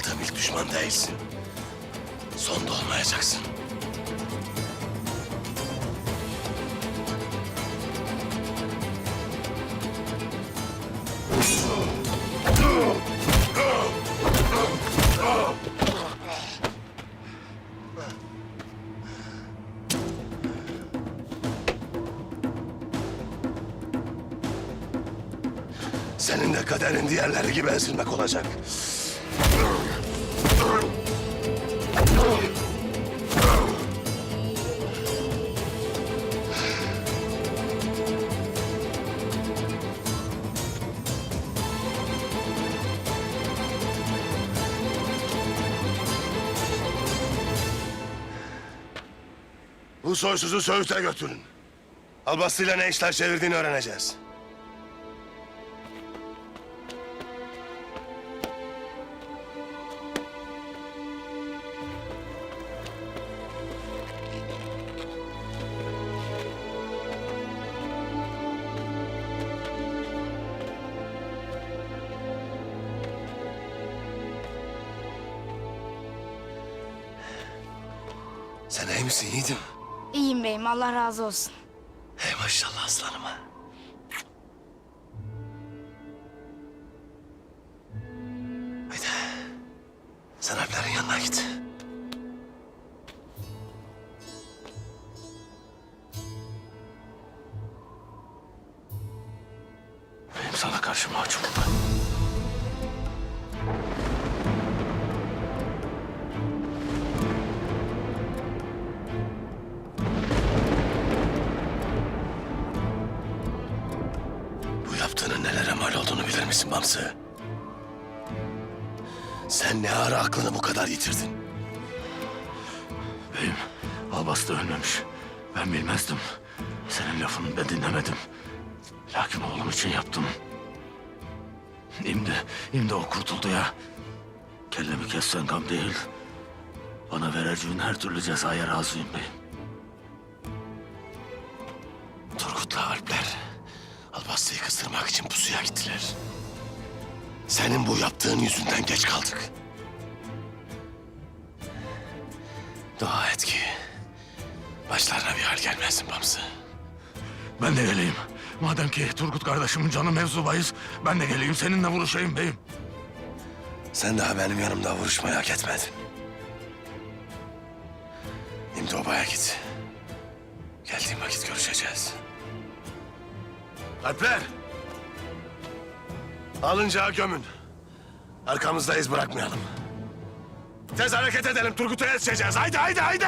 aldığım ilk düşman değilsin. Son da olmayacaksın. Senin de kaderin diğerleri gibi ezilmek olacak. Bu soysuzu Söğüt'e götürün. Albastı'yla ne işler çevirdiğini öğreneceğiz. Sen iyi misin yiğidim? İyiyim beyim Allah razı olsun. Hey maşallah aslanıma. Haydi. Sen Alplerin yanına git. Benim sana karşı mahcubum ben. Mal olduğunu bilir misin Bamsı? Sen ne ara aklını bu kadar yitirdin? Beyim, Albastı ölmemiş. Ben bilmezdim. Senin lafını da dinlemedim. Lakin oğlum için yaptım. Şimdi, şimdi o kurtuldu ya. Kellemi kessen gam değil. Bana vereceğin her türlü cezaya razıyım beyim. Albastı'yı kıstırmak için pusuya gittiler. Senin bu yaptığın yüzünden geç kaldık. Dua et ki başlarına bir hal gelmesin Bamsı. Ben de geleyim. Madem ki Turgut kardeşimin canı mevzu bahis, ben de geleyim seninle vuruşayım beyim. Sen daha benim yanımda vuruşmayı hak etmedin. Şimdi obaya git. Geldiğim vakit görüşeceğiz. Alpler! Alıncağı gömün. Arkamızda iz bırakmayalım. Tez hareket edelim. Turgut'a yetişeceğiz. Haydi haydi haydi!